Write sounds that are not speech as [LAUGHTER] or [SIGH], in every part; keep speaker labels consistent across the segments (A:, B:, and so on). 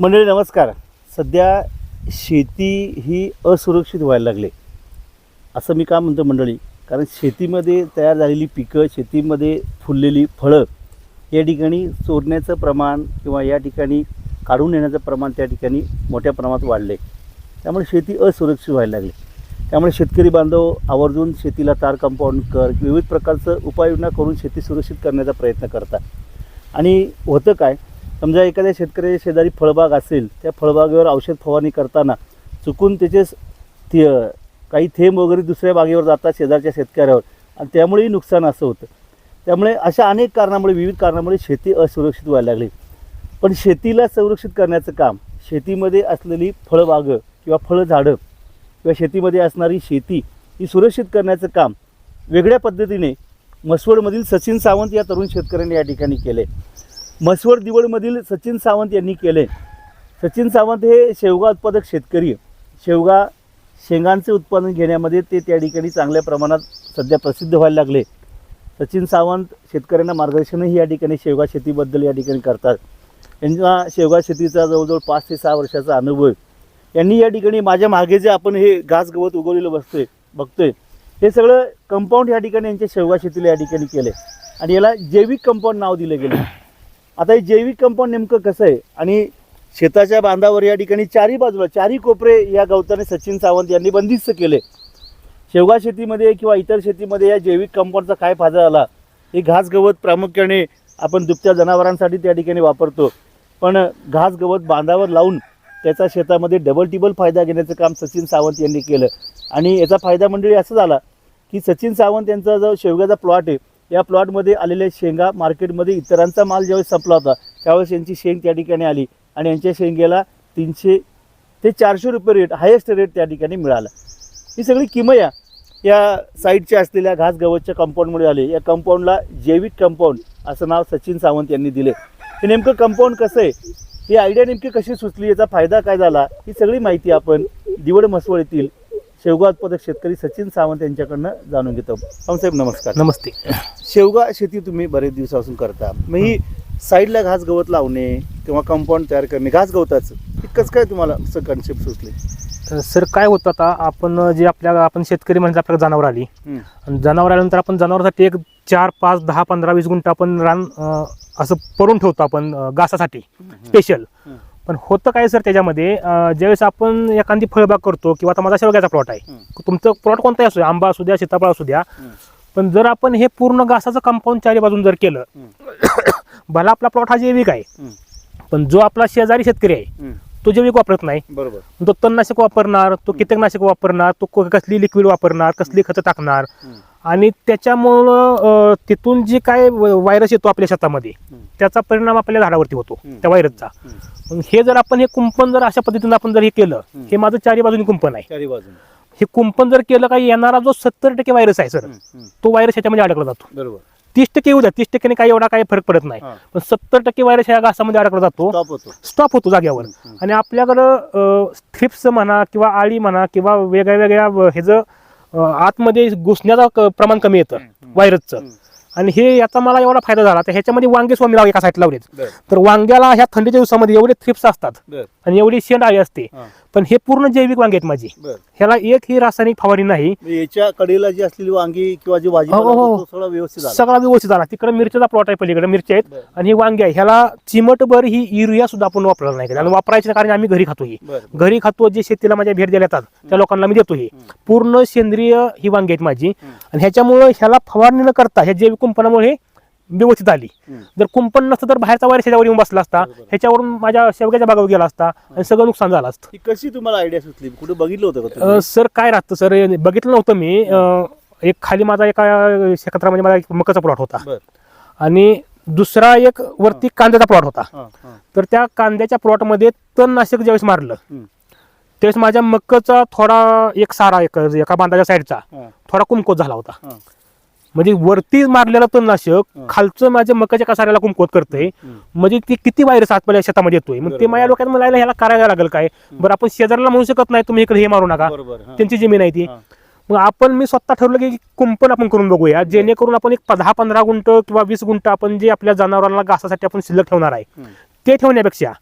A: मंडळी नमस्कार. सध्या शेती ही असुरक्षित व्हायला लागली. असं मी का म्हणतो मंडळी? कारण शेतीमध्ये तयार झालेली पिकं शेतीमध्ये फुललेली फळं या ठिकाणी चोरण्याचं प्रमाण किंवा या ठिकाणी काढून नेण्याचं प्रमाण त्या ठिकाणी मोठ्या प्रमाणात वाढले. त्यामुळे शेती असुरक्षित व्हायला लागली. त्यामुळे शेतकरी बांधव आवर्जून शेतीला तार कंपाऊंड कर विविध प्रकारचं उपाययोजना करून शेती सुरक्षित करण्याचा प्रयत्न करतात. आणि होतं काय? समजा एखाद्या शेतकऱ्याच्या शेजारी फळबाग असेल त्या फळबागेवर औषध फवारणी करताना चुकून त्याचे थे काही थेंब वगैरे दुसऱ्या बागेवर जातात शेजारच्या शेतकऱ्यावर आणि त्यामुळेही नुकसान असं होतं. त्यामुळे अशा अनेक कारणामुळे विविध कारणामुळे शेती असुरक्षित व्हायला लागली. पण शेतीला संरक्षित करण्याचं काम शेतीमध्ये असलेली फळबागं किंवा फळझाडं किंवा शेतीमध्ये असणारी शेती ही सुरक्षित करण्याचं काम वेगळ्या पद्धतीने मसवडमधील सचिन सावंत या तरुण शेतकऱ्यांनी या ठिकाणी केले मसवड दिवडमधील सचिन सावंत यांनी केले. सचिन सावंत हे शेवगा उत्पादक शेतकरी शेवगा शेंगांचे उत्पादन घेण्यामध्ये ते त्या ठिकाणी चांगल्या प्रमाणात सध्या प्रसिद्ध व्हायला लागले. सचिन सावंत शेतकऱ्यांना मार्गदर्शनही या ठिकाणी शेवगा शेतीबद्दल या ठिकाणी करतात. यांना शेवगा शेतीचा जवळजवळ पाच ते सहा वर्षाचा अनुभव आहे. यांनी या ठिकाणी माझ्या मागे जे आपण हे घास गवत उगवलेलं बसतोय बघतोय हे सगळं कंपाऊंड या ठिकाणी यांच्या शेवगा शेतीला या ठिकाणी केलं आणि याला जैविक कंपाऊंड नाव दिलं गेलं आता हे जैविक कंपाऊंड नेमकं कसं आहे? आणि शेताच्या बांधावर या ठिकाणी चारी बाजूला चारी कोपरे या गवताने सचिन सावंत यांनी बंदिस्त केले. शेवगा शेतीमध्ये किंवा इतर शेतीमध्ये या जैविक कंपाऊंडचा काय फायदा झाला? हे घास गवत प्रामुख्याने आपण दुभत्या जनावरांसाठी त्या ठिकाणी वापरतो. पण घास गवत बांधावर लावून त्याचा शेतामध्ये डबल टिबल फायदा घेण्याचं काम सचिन सावंत यांनी केलं. आणि याचा फायदा मंडळी असं झाला की सचिन सावंत यांचा जो शेवग्याचा प्लॉट आहे या प्लॉटमध्ये आलेल्या शेंगा मार्केटमध्ये इतरांचा माल ज्यावेळेस संपला होता त्यावेळेस यांची शेंग त्या ठिकाणी आली. आणि यांच्या शेंगेला तीनशे ते चारशे रुपये रेट हायेस्ट रेट त्या ठिकाणी मिळाला. ही सगळी किमया या साईडच्या असलेल्या घास गवतच्या कंपाऊंडमुळे आले या कंपाऊंडला जैविक कंपाऊंड असं नाव सचिन सावंत यांनी दिले. हे नेमकं कंपाऊंड कसं आहे? ही आयडिया नेमकी कशी सुचली? याचा फायदा काय झाला? ही सगळी माहिती आपण दिवड म्हसवळ येथील शेवगा उत्पादक शेतकरी सचिन सावंत यांच्याकडनं जाणून घेतो. साहेब नमस्कार.
B: नमस्ते.
A: शेवगा शेती तुम्ही बरेच दिवसापासून करता. मग ही साईडला घास गवत लावणे किंवा कंपाऊंड तयार करणे घास गवताचं कसं काय तुम्हाला असं कन्सेप्ट सुचले?
B: तर सर काय होतं आता आपण जे आपल्या आपण शेतकरी म्हणजे आपल्याला जनावर आली. आणि जनावर आल्यानंतर आपण जनावरांसाठी एक चार पाच दहा पंधरा वीस गुंठ आपण रान असं परून ठेवतो आपण घासासाठी. स्पेशल. पण होतं काय सर त्याच्यामध्ये ज्यावेळेस आपण एखादी फळबाग करतो किंवा आता माझा शेवग्याचा प्लॉट आहे. तुमचं प्लॉट कोणताही असू द्या आंबा असू द्या सीताफळ असू द्या. पण जर आपण हे पूर्ण घासाचं कंपाऊंड चारी बाजून जर केलं [COUGHS] भला आपला प्लॉट हा जैविक आहे. पण जो आपला शेजारी शेतकरी आहे तो जैविक वापरत नाही.
A: बरोबर.
B: तो तणनाशक वापरणार तो कीटकनाशक वापरणार तो कसली लिक्विड वापरणार कसली खतं टाकणार. आणि त्याच्यामुळं तिथून जे काय व्हायरस येतो आपल्या शेतामध्ये. त्याचा परिणाम आपल्या झाडावरती होतो. त्या व्हायरसचा हे जर आपण हे कुंपण जर अशा पद्धतीने आपण जर हे केलं. हे माझं चारी बाजूनी कुंपण आहे.
A: चारी बाजून.
B: हे कुंपण जर केलं काही येणारा जो सत्तर टक्के व्हायरस आहे सर तो व्हायरस ह्याच्यामध्ये अडकला जातो.
A: बरोबर.
B: तीस टक्के येऊ द्या तीस टक्क्याने काही एवढा काही फरक पडत नाही. पण सत्तर टक्के व्हायरस ह्या घासामध्ये अडकला जातो.
A: स्टॉप होतो. हम्म.
B: आणि आपल्याकडं थ्रिप्स म्हणा किंवा आळी म्हणा किंवा वेगळ्या वेगळ्या ह्याचं आतमध्ये घुसण्याचं क- प्रमाण कमी येतं. व्हायरसचं. आणि हे याचा मला एवढा फायदा झाला. तर ह्याच्यामध्ये वांगे स्वामी लाव एका साईडला लावलेत.
A: बर.
B: तर वांग्याला ह्या थंडीच्या दिवसामध्ये एवढे थ्रिप्स असतात.
A: बर.
B: आणि एवढी शेंड आळी असते.
A: हा.
B: पण हे पूर्ण जैविक वांगे आहेत माझी.
A: बर.
B: ह्याला एक ही रासायनिक फवारणी नाही.
A: मग याच्या कडेला जी असलेली वांगी किंवा जी भाजी
B: हो, हो, हो.
A: सगळा व्यवस्थित झाला.
B: सगळा व्यवस्थित झाला. तिकडे मिरच्याचा प्लॉट आहे पलीकडे. मिरच्या आहेत.
A: बर.
B: आणि ही वांगे आहे. ह्याला चिमटभर ही युरिया सुद्धा आपण वापरला नाही. आणि वापरायचं कारण आम्ही घरी खातो ही.
A: बर
B: घरी खातो जे शेतीला माझ्या भेट द्यायला येतात त्या लोकांना मी देतो हे.
A: हम्म.
B: पूर्ण सेंद्रिय ही वांगी आहेत माझी.
A: हम्म.
B: आणि ह्याच्यामुळं ह्याला फवारणी न करता ह्या जैविक कुंपणामुळे व्यवस्थित आली. जर कुंपण नसतं तर बाहेरचा वायर ह्याच्यावर येऊन बसला असता. ह्याच्यावरून माझ्या शेवग्याच्या बागावर गेला असता आणि सगळं नुकसान झालं असतं.
A: ही कशी तुम्हाला आयडिया सुचली? कुठे बघितलं होतं का
B: अं,
A: तुम्ही?
B: सर काय राहतं सर? बघितलं नव्हतं मी. अं, एक खाली माझा एका क्षेत्रामध्ये माझा एक मकाचा प्लॉट होता.
A: बर.
B: आणि दुसरा एक वरती कांद्याचा प्लॉट होता.
A: हा हा.
B: तर त्या कांद्याच्या प्लॉटमध्ये तणनाशक ज्यावेळेस मारलं
A: हम्म.
B: त्यावेळेस माझ्या मक्काचा थोडा एक सारा एक एका बांधाच्या साईडचा
A: हा.
B: थोडा कुमकोत झाला होता.
A: हा.
B: म्हणजे वरती मारलेलं तणनाशक. खालचं माझ्या मकाच्या कसाऱ्याला कुमकोत करतंय. म्हणजे ती किती व्हायरस आपल्या शेतामध्ये येतोय मग ते. माझ्या डोक्यात मला ह्याला करायला लागेल काय बरं आपण शेजारला म्हणू शकत नाही तुम्ही इकडे हे मारू नका. त्यांची जमीन आहे ती. मग आपण मी स्वतः ठरवलं की कुंपण आपण करून बघूया जेणेकरून आपण एक दहा पंधरा गुंट किंवा वीस गुंट आपण जे आपल्या जनावरांना घासासाठी आपण शिल्लक ठेवणार आहे. ते ठेवण्यापेक्षा.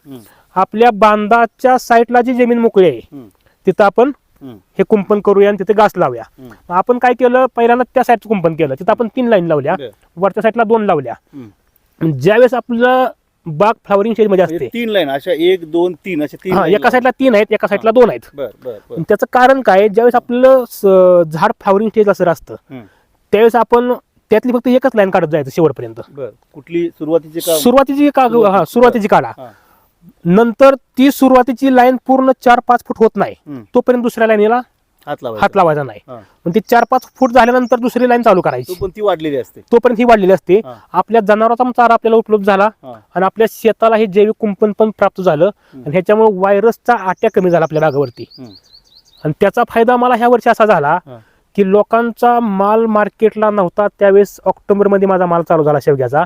B: आपल्या बांधाच्या साईडला जी जमीन मोकळी आहे तिथं आपण हे कुंपण करूया आणि तिथे घास लावूया. मग आपण काय केलं पहिल्यांदा त्या साईडचं कुंपण केलं. तिथं आपण तीन लाईन लावल्या. वरच्या साईडला दोन लावल्या. ज्यावेळेस आपलं बाग फ्लावरिंग स्टेजमध्ये
A: म्हणजे
B: असते.
A: तीन लाईन अशा एक दोन तीन अशा तीन
B: एका साईडला तीन आहेत एका साईडला दोन आहेत. त्याचं कारण काय ज्यावेळेस आपलं झाड फ्लावरिंग स्टेज असं असतं त्यावेळेस आपण त्यातली फक्त एकच लाईन काढत जायचं शेवटपर्यंत.
A: कुठली सुरुवातीची
B: सुरुवातीची का सुरुवातीची. काढा. नंतर ती सुरुवातीची लाईन पूर्ण चार पाच फूट होत नाही. तोपर्यंत दुसऱ्या लाईनीला
A: हात लावायचा.
B: हात लावायचा नाही. पण ती चार पाच फूट झाल्यानंतर दुसरी लाईन चालू करायची.
A: तो पण ती वाढलेली असते.
B: तोपर्यंत ही वाढलेली असते. आपल्या जनावरांचा चारा आपल्याला उपलब्ध झाला. आणि आपल्या शेताला हे जैविक कुंपण पण प्राप्त झालं. आणि ह्याच्यामुळे व्हायरसचा आट्या कमी झाला आपल्या बागावरती. आणि त्याचा फायदा मला ह्या वर्षी असा झाला. की लोकांचा माल मार्केटला नव्हता त्यावेळेस ऑक्टोबरमध्ये माझा माल चालू झाला शेवग्याचा.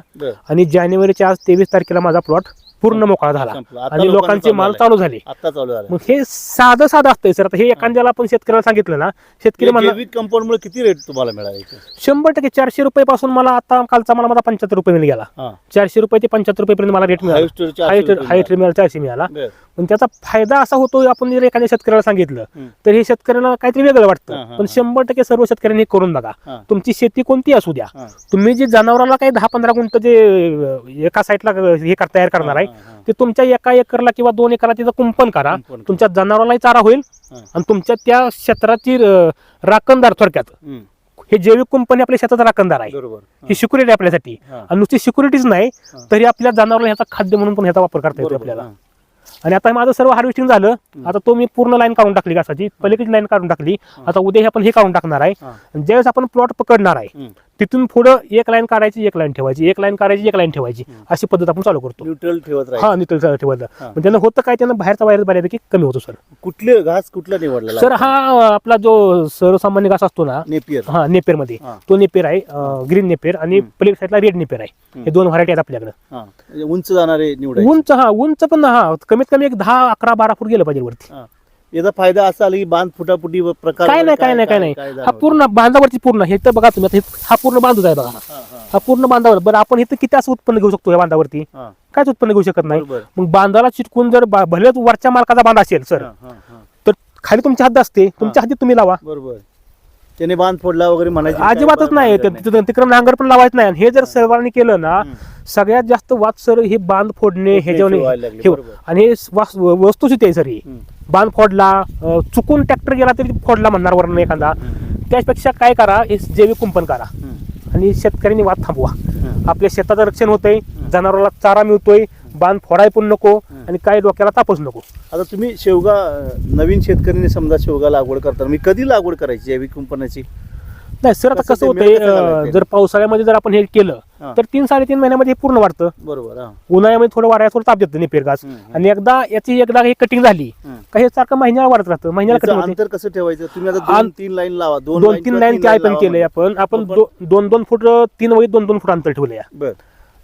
B: आणि जानेवारीच्या आज तेवीस तारखेला माझा प्लॉट पूर्ण मोकळा झाला.
A: संपलं. आता
B: आणि
A: लोकांना
B: लोकांचे माल. चालू झाले.
A: आता चालू झालं.
B: मग हे साधं साधं असतंय सर. आता हे एखाद्याला आपण शेतकऱ्याला सांगितलं ना शेतकरी
A: जैविक कंपाऊंड मुळे किती रेट तुम्हाला मिळाला
B: शंभर टक्के चारशे रुपये पासून मला आता कालचा मला माझा पंच्याहत्तर रुपये मिळून गेला
A: हा.
B: चारशे रुपये ते पंच्याहत्तर रुपयेपर्यंत मला रेट मिळाला.
A: हायस्ट
B: हाईट मिळाला चारशे मिळाला.
A: बर.
B: पण त्याचा फायदा असा होतो आपण जर एखाद्या शेतकऱ्याला सांगितलं. तर हे शेतकऱ्यांना काहीतरी वेगळं वाटतं पण. शंभर टक्के सर्व शेतकऱ्यांनी हे करून बघा. तुमची शेती कोणती असू द्या. तुम्ही जे जनावराला काही दहा पंधरा गुंठ जे एका साईडला हे तयार करणार आहे. ते तुमच्या एका एकरला किंवा दोन एकरला तिचं कुंपण करा. तुमच्या जनावरालाही चारा होईल. आणि तुमच्या त्या क्षेत्राची राखणदार थोडक्यात हे जैविक कंपनी आपल्या शेताचा राखणदार आहे ही सिक्युरिटी आपल्यासाठी. आणि नुसती सिक्युरिटीच नाही. तरी आपल्या जनावराला ह्याचा खाद्य म्हणून पण ह्याचा वापर करता येतो आपल्याला. आणि आता माझं सर्व हार्वेस्टिंग झालं आता तो मी पूर्ण लाईन काढून टाकली घासाची पलीकडची लाईन काढून टाकली. आता उद्या हे आपण हे काढून टाकणार आहे. ज्यावेळेस आपण प्लॉट पकडणार आहे. तिथून पुढं एक लाईन काढायची एक लाईन ठेवायची एक लाईन काढायची एक लाईन ठेवायची. अशी पद्धत आपण चालू करतो.
A: न्यूट्रल ठेवत राहील
B: हा
A: हा.
B: म्हणजे त्यानं होतं काय त्यानं बाहेरचा व्हायरस बऱ्यापैकी कमी होतो सर.
A: कुठले घास कुठला निवडला
B: सर हा आपला जो सर्वसामान्य घास असतो ना
A: नेपियर.
B: हा नेपेरमध्ये
A: हा.
B: तो नेपेर आहे ग्रीन नेपेर आणि. पलीकडे साईडला रेड नेपेर आहे. हे दोन व्हरायटी आहेत आपल्याकडे.
A: हा. म्हणजे उंच जाणारे निवडायचे
B: उंच हा उंच पण हा कमीत कमी एक दहा अकरा बारा फूट गेलं पाहिजे वरती.
A: हा. याचा फायदा असा आला की बांध फुटाफुटी व प्रकार
B: काय नाही काय नाही काय नाही. हा
A: जाणवतं?
B: पूर्ण बांधावरती पूर्ण हे तर बघा तुम्ही आता हे- हा पूर्ण बांधूच आहे बघा.
A: हा, हा,
B: हा पूर्ण बांधावर बरं आपण इथं किती असं उत्पन्न घेऊ शकतो या बांधावरती?
A: हा.
B: कायच उत्पन्न घेऊ शकत नाही.
A: बरोबर.
B: मग बांधाला चिटकून जर बा- भले वरच्या मालकाचा बांध असेल सर
A: हा, हा, हा.
B: तर खाली तुमची हद्द असते. तुमच्या हद्दीत तुम्ही लावा.
A: बरोबर. त्याने बांध फोडला वगैरे म्हणायचे
B: अजिबातच नाही
A: बांधणार
B: ते- तिकडं नांगर पण लावायचं नाही आणि हे जर सर्वांनी केलं ना. सगळ्यात जास्त वाद सर हे बांध फोडणे हे
A: फोडण्याची व्हायला लागली,
B: हे
A: बरोबर.
B: आणि हे वास- वस्तुस्थिती आहे सर ही
A: हम्म.
B: बांध फोडला अं, चुकून ट्रॅक्टर गेला तरी फोडला म्हणणार वरून एखादा
A: हम्म.
B: त्यापेक्षा काय करा हे जैविक कुंपण करा
A: हम्म.
B: आणि शेतकऱ्यांनी वाद थांबवा. आपल्या शेताचं रक्षण होतंय जनावराला चारा मिळतोय बांध फोडाय पण नको आणि काय डोक्याला तापच नको.
A: आता तुम्ही शेवगा नवीन शेतकऱ्यांनी समजा शेवगा लागवड करताना मी कधी लागवड करायची जैविक कुंपणाची
B: नाही सर आता
A: कसं
B: होतंय? जर पावसाळ्यामध्ये जर आपण हे केलं. तर तीन साडेतीन महिन्यामध्ये हे पूर्ण वाढतं.
A: बरोबर
B: उन्हाळ्यामध्ये थोडं वाऱ्या थोडं ताप देतं नेपेर
A: हम्म.
B: आणि एकदा याची एकदा हे कटिंग झाली. का हे सारखं महिन्याला वाढत राहतं महिन्याला कटिंग
A: अंतर कसं ठेवायचं? तुम्ही आता दोन तीन लाईन लावा दोन
B: दोन तीन लाईन ते
A: line
B: पण केलंय. आपण. आपण दोन दोन फूट तीन वळीत दोन दोन फूट अंतर ठेवलंय.
A: बर.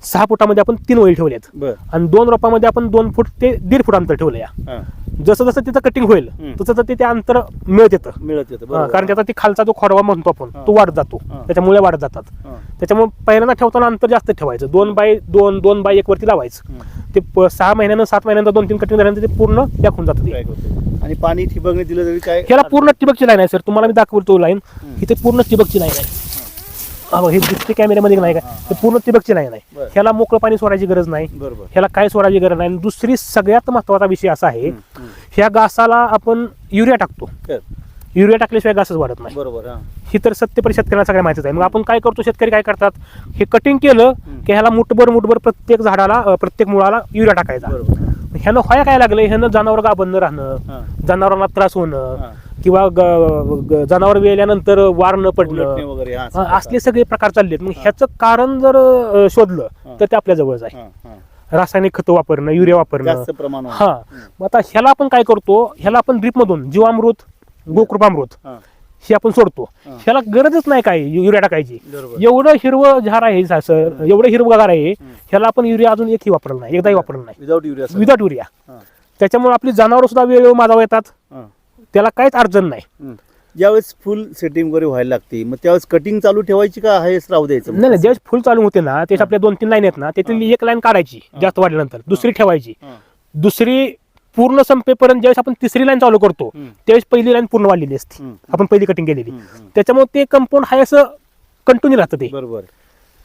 B: सहा फुटामध्ये आपण तीन वळी ठेवलेत
A: बर
B: आणि दोन रोपामध्ये आपण दोन फूट ते दीड फूट अंतर ठेवलंय
A: हा
B: जसं जसं तिथं कटिंग होईल
A: हम्म.
B: तसं तसं ते ते अंतर मिळत येतं
A: मिळत येतं
B: हा,
A: बरोबर
B: कारण त्याचा ती खालचा जो खोडवा म्हणतो आपण
A: हा.
B: तो वाढत जातो
A: हा.
B: त्याच्या मुळे वाढत जातात
A: हा.
B: त्याच्यामुळे पहिल्यांदा ठेवताना अंतर जास्त ठेवायचं दोन बाय दोन दोन बाय एक वरती लावायचं
A: हम्म.
B: ते प- सहा महिन्यानं सात महिन्यानंतर दोन तीन कटिंग झाल्यानंतर ते पूर्ण दाखवून जातं ते?
A: आणि पाणी ठिबकने दिलं तरी काय
B: ह्याला पूर्ण टिबकची लाईन आहे सर तुम्हाला मी दाखवतो लाईन
A: हम्म.
B: इथे पूर्ण टिबकची लाईन आहे हा बघ, हे दिसते कॅमेऱ्यामध्ये नाही का? हे पूर्ण लाईन आहे.
A: बरं.
B: ह्याला मोकळं पाणी सोडायची गरज नाही.
A: बरोबर.
B: ह्याला काय सोडायची गरज नाही. आणि दुसरी सगळ्यात महत्त्वाचा विषय असा आहे
A: हम्म, हम्म.
B: ह्या घासाला आपण युरिया टाकतो.
A: कर.
B: युरिया टाकल्याशिवाय घासच वाढत नाही.
A: बरोबर हा.
B: ही तर सत्य शेतकऱ्यांना सगळ्या माहितीच आहे. मग आपण काय करतो? शेतकरी काय करतात? हे कटिंग केलं की ह्याला मुठभर मुठभर प्रत्येक झाडाला अं, प्रत्येक मुळाला युरिया टाकायचा.
A: बरोबर.
B: ह्यानं व्हाय काय लागलं ह्यानं जनावर गाबंद राहणं
A: हा.
B: जनावरांना त्रास होणं
A: हा.
B: किंवा ग- ग- जनावर वेल्यानंतर वार न
A: उलटणे
B: पडणं
A: वगैरे हा,
B: हा, असले सगळे प्रकार चाललेत मग ह्याचं कारण जर अं, शोधलं
A: हा.
B: तर ते आपल्या जवळच आहे.
A: हा, हा.
B: रासायनिक खतं वापरणं युरिया वापरणं.
A: जास्त प्रमाण
B: हा. मग आता ह्याला आपण काय करतो? ह्याला आपण ड्रीप मधून जीवामृत गोकृपामृत
A: हा.
B: हे आपण सोडतो.
A: हा.
B: ह्याला गरजच नाही काय यु- युरिया टाकायची.
A: बरोबर.
B: एवढं हिरवं झाड आहे सा- सर एवढं हिरवगार आहे ह्याला आपण युरिया अजून एकही वापरलं नाही एकदाही वापरलं नाही.
A: Without urea
B: without urea.
A: हा.
B: त्याच्यामुळे आपली जनावर सुद्धा वेळेवर माजावर येतात.
A: हा.
B: त्याला काहीच अडचण नाही.
A: ज्यावेळेस फुल सेटिंग वगैरे व्हायला लागते मग त्यावेळेस कटिंग चालू ठेवायची का हेच राहू द्यायचं?
B: नाही नाही ज्यावेळेस फुल चालू होते ना त्याच्या आपल्या दोन तीन लाईन आहेत ना त्यातली एक लाईन काढायची जास्त वाढल्यानंतर दुसरी ठेवायची. दुसरी पूर्ण संपेपर्यंत ज्यावेळेस आपण तिसरी लाईन चालू करतो. त्यावेळेस पहिली लाईन पूर्ण वाढलेली असते. आपण पहिली कटिंग केलेली. त्याच्यामुळे ते कंपाऊंड हाय असं कंटिन्यू राहतं ते.
A: बरोबर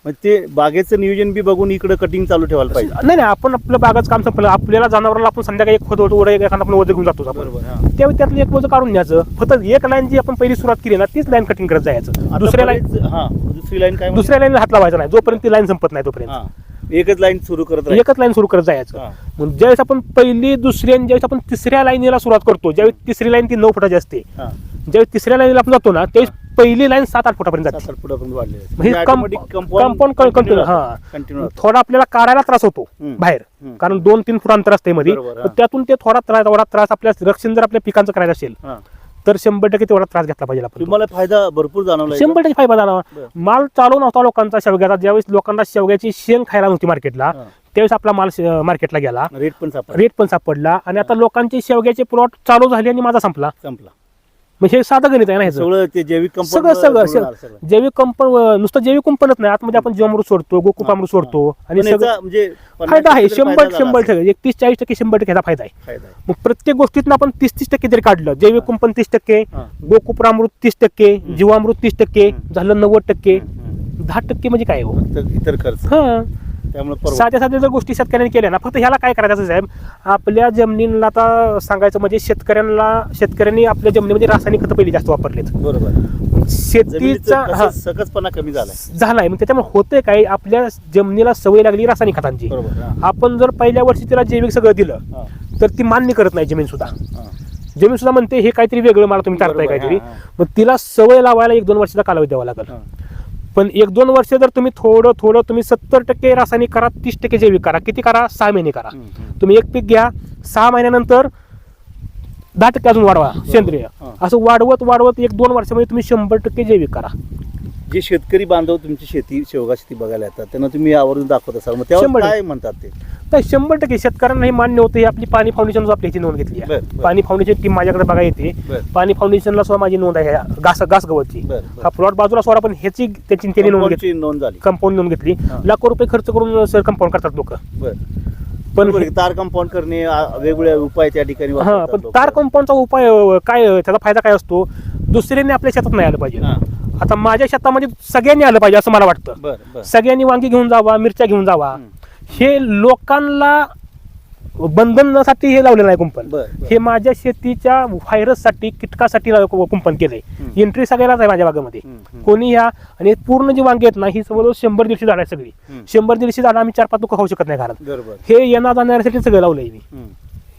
A: मग ते बागेचं नियोजन बी बघून इकडे कटिंग चालू ठेवायला पाहिजे.
B: नाही नाही आपण आपलं बागाचं काम संपलं. आपल्याला जनावराला आपण संध्याकाळी एक खत ओढ एखादा आपण वजन घेऊन जातो
A: बरोबर हा.
B: त्यावेळी त्यातलं एक वजन काढून न्यायचं. फक्त एक लाईन जी आपण पहिली सुरुवात केली ना तीच लाईन कटिंग करत जायचं. दुसऱ्या लाईन
A: हा दुसरी लाईन काय?
B: दुसऱ्या लाईन हात लावायचा नाही. जोपर्यंत ती लाईन संपत नाही तोपर्यंत.
A: एकच लाईन सुरू करत.
B: एकच लाईन सुरू करत जायचं. ज्यावेळेस आपण पहिली दुसरी आणि ज्यावेळेस आपण तिसऱ्या लाईनीला सुरुवात करतो ज्यावेळेस तिसरी लाईन ती नऊ फुटाची असते. ज्यावेळेस तिसऱ्या लाईनीला आपण जातो ना त्यावेळेस पहिली लाईन सात आठ फुटापर्यंत जाते.
A: सात आठ फुटापर्यंत वाढले
B: म्हणजे कंपाऊंड कंटिन्यू हा.
A: कंटिन्यू
B: थोडा आपल्याला काढायला त्रास होतो
A: हम्म.
B: बाहेर.
A: हम्म.
B: कारण दोन तीन फूट अंतर असते मध्ये
A: बरोबर, हा.
B: त्यातून ते थोडा त्रास थोडा त्रास आपल्या रक्षण जर आपल्या पिकांचं करायचं असेल
A: हा.
B: तर शंभर टक्के तेवढा त्रास घेतला पाहिजे आपण.
A: तुम्हाला फायदा भरपूर जाणवला
B: शंभर टक्के फायदा झाला.
A: बरं.
B: माल चालू नव्हता लोकांचा शेवग्याचा. ज्यावेळेस लोकांना शेवग्याची शेंग खायला नव्हती मार्केटला
A: हा.
B: त्यावेळेस आपला माल श- मार्केटला गेला.
A: रेट पण सापडला.
B: रेट पण सापडला. आणि आता लोकांचे शेवग्याचे प्लॉट चालू झाले आणि माझा संपला.
A: संपला.
B: मग हे साधं गणित आहे ना ह्याचं
A: सगळं ते जैविक
B: सगळं सगळं सगळं जैविक कंपन नुसतं जैविक कंपनच नाही आतमध्ये आपण जीवामृत सोडतो गोकुपामृत सोडतो आणि सगळं
A: म्हणजे
B: फायदा आहे
A: 50%
B: शंभर शंभर. टक्के एक तीस चाळीस टक्के शंभर टक्के ह्याचा फायदा आहे. मग प्रत्येक गोष्टीतून आपण तीस तीस टक्के जरी काढलं जैविक. कुंपण तीस टक्के. गोकुप्रामृत तीस टक्के. जीवामृत तीस टक्के
A: हम्म.
B: झालं नव्वद टक्के. दहा टक्के म्हणजे काय हो
A: तर इतर खर्च
B: हा
A: त्यामुळे.
B: साध्या साध्या जर गोष्टी शेतकऱ्यांनी केल्या ना फक्त ह्याला काय करायचं साहेब आपल्या जमिनीला आता सांगायचं म्हणजे शेतकऱ्यांना शेतकऱ्यांनी आपल्या जमिनीमध्ये रासायनिक खतं पहिली जास्त वापरलेत
A: बरोबर
B: शेतीचा
A: सकसपणा कमी झालाय
B: झालाय मग त्याच्यामुळे होतंय काय आपल्या जमिनीला सवय लागली रासायनिक खतांची. आपण जर पहिल्या वर्षी तिला जैविक सगळं दिलं. तर ती मान्य करत नाही जमीन सुद्धा. जमीन सुद्धा म्हणते हे काहीतरी वेगळं मला तुम्ही करताय काहीतरी. मग तिला सवय लावायला एक दोन वर्षाचा कालावधी द्यावा लागेल. पण एक दोन वर्ष जर तुम्ही थोडं थोडं तुम्ही सत्तर टक्के रासायनिक करा तीस टक्के जैविक करा. किती करा? सहा महिने करा. तुम्ही एक पीक घ्या सहा महिन्यानंतर दहा टक्के अजून वाढवा सेंद्रिय. असं वाढवत वाढवत एक दोन वर्षामध्ये तुम्ही शंभर टक्के जैविक करा.
A: जे शेतकरी बांधव तुमची शेती शेवगा शेती बघायला येतात त्यांना तुम्ही आवर्जून दाखवत असाल मग त्यावर
B: शंभर
A: काय म्हणतात ते
B: तर शंभर टक्के शेतकऱ्यांना हे मान्य होतं ही आपली पाणी फाउंडेशन आपली ह्याची नोंद घेतली आहे
A: बरं, बरं.
B: पाणी फाउंडेशन टीम माझ्याकडे बघा येते
A: बरं.
B: पाणी फाउंडेशनला सुद्धा माझी नोंद आहे ह्या घास घास गवतची
A: बरं, बरं.
B: हा प्लॉट बाजूला सोडा पण ह्याची त्याची त्यांनी नोंद घेतली
A: कंपाऊंडची नोंद झाली
B: कंपाऊंड नोंद घेतली
A: हा.
B: लाखो रुपये खर्च करून सर कंपाऊंड करतात लोक
A: बरं.
B: पण
A: बरोबर आहे. तार कंपाऊंड करणे आ, वेगवेगळे उपाय त्या ठिकाणी
B: हा
A: वापरतात
B: पण
A: लोकं.
B: तार कंपाऊंडचा उपाय अं, काय अं, त्याचा फायदा काय असतो दुसऱ्यांनी आपल्या शेतात नाही आलं पाहिजे
A: हा.
B: आता माझ्या शेतामध्ये सगळ्यांनी आलं पाहिजे असं मला वाटतं
A: बरं बरं
B: सगळ्यांनी वांगी घेऊन जावा मिरच्या घेऊन जावा. हे लोकांना बंधनासाठी हे लावलेलं आहे कुंपण
A: बरं, बरं.
B: हे माझ्या शेतीच्या व्हायरससाठी कीटकासाठी कुंपण केलंय
A: हम्म.
B: एंट्री सगळ्यालाच आहे माझ्या बागेमध्ये
A: हम्म, हम्म.
B: कोणी या आणि पूर्ण जी वांगी आहेत ना ही जवळजवळ शंभर दीडशे झाड आहे सगळी
A: हम्म.
B: शंभर दीडशे झाडं आम्ही चार पाच दुःख खाऊ शकत नाही घरात
A: बरोबर
B: हे येणार जाण्यासाठी सगळं लावलंय मी
A: हम्म.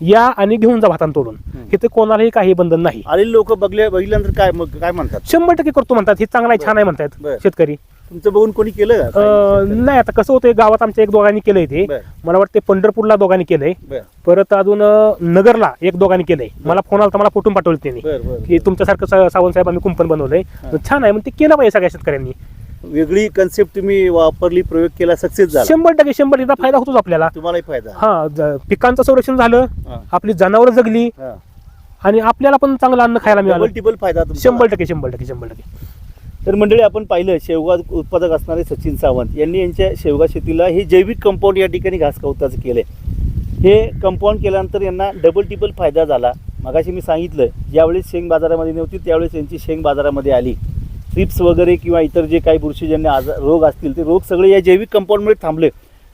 B: या आणि घेऊन जा भातान तोडून. इथे कोणालाही काही बंधन नाही.
A: आलेले लोक बघले बघितल्यानंतर काय मग काय म्हणतात?
B: शंभर टक्के करतो म्हणतात. हे चांगला आहे छान आहे म्हणतात
A: बरं.
B: शेतकरी.
A: तुमचं बघून कोणी केलं का?
B: अं, नाही आता कसं होतंय गावात आमच्या एक दोघांनी केलंय ते.
A: बरं.
B: मला वाटते पंढरपूरला दोघांनी केलंय.
A: बरं.
B: परत अजून अं, नगरला एक दोघांनी केलंय. मला फोन आला तर मला फोटून पाठवले त्यांनी.
A: बरं बरं
B: की तुमच्यासारखं सा- सावंत साहेब आम्ही कुंपण बनवलंय. छान आहे मग ते केलं पाहिजे सगळ्या शेतकऱ्यांनी.
A: वेगळी कन्सेप्ट तुम्ही वापरली प्रयोग केला सक्सेस झाला.
B: शंभर टक्के शंभर टक्के. फायदा होतोच आपल्याला.
A: तुम्हालाही फायदा.
B: हा ज- पिकांचं संरक्षण झालं
A: हा.
B: आपली जनावरं जगली
A: हा.
B: आणि आपल्याला पण चांगलं अन्न खायला मिळालं.
A: डबल टिबल फायदा तुमचा.
B: शंभर टक्के शंभर टक्के शंभर टक्के.
A: तर मंडळी आपण पाहिलं शेवगा उत्पादक असणारे सचिन सावंत यांनी यांच्या शेवगा शेतीला हे जैविक कंपाऊंड या ठिकाणी घास कवताचं केलंय. हे कंपाऊंड केल्यानंतर यांना डबल टिबल फायदा झाला. मगाशी मी सांगितलं ज्यावेळेस शेंग बाजारामध्ये नव्हती त्यावेळेस यांची शेंग बाजारामध्ये आली. थ्रिप्स वगैरे किंवा इतर जे काही बुरशीजन्य आजार रोग असतील ते रोग सगळे या जैविक कंपाऊंडमुळे थांबले.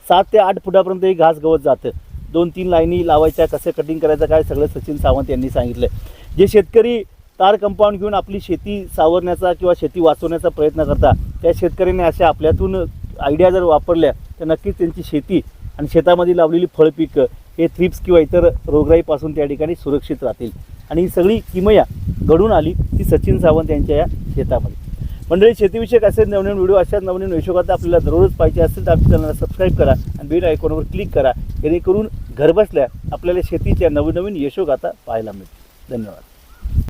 A: सात ते आठ फुटापर्यंत हे घास गवत जातं. दोन तीन लाईनी लावायच्या कसं कटिंग करायचं काय सगळं सचिन सावंत यांनी सांगितलं जे शेतकरी तार कंपाऊंड घेऊन आपली शेती सावरण्याचा किंवा शेती वाचवण्याचा प्रयत्न करता त्या शेतकऱ्यांनी अशा आपल्यातून आयडिया जर वापरल्या तर नक्कीच त्यांची शेती आणि शेतामध्ये लावलेली फळपिकं हे थ्रिप्स किंवा इतर रोगराईपासून त्या ठिकाणी सुरक्षित राहतील. आणि ही सगळी किमया घडून आली ती सचिन सावंत यांच्या या शेतामध्ये. मंडळी शेतीविषयक असेल नवनवीन व्हिडिओ अशाच नवनवीन हिशोबात आपल्याला दररोज पाहिजे असेल तर आपल्या चॅनलला सबस्क्राईब करा आणि बेल आयकॉनवर क्लिक करा जेणेकरून घरबसल्या आपल्याला शेतीच्या नवनवीन यशोगाथा पाहायला मिळतील. धन्यवाद.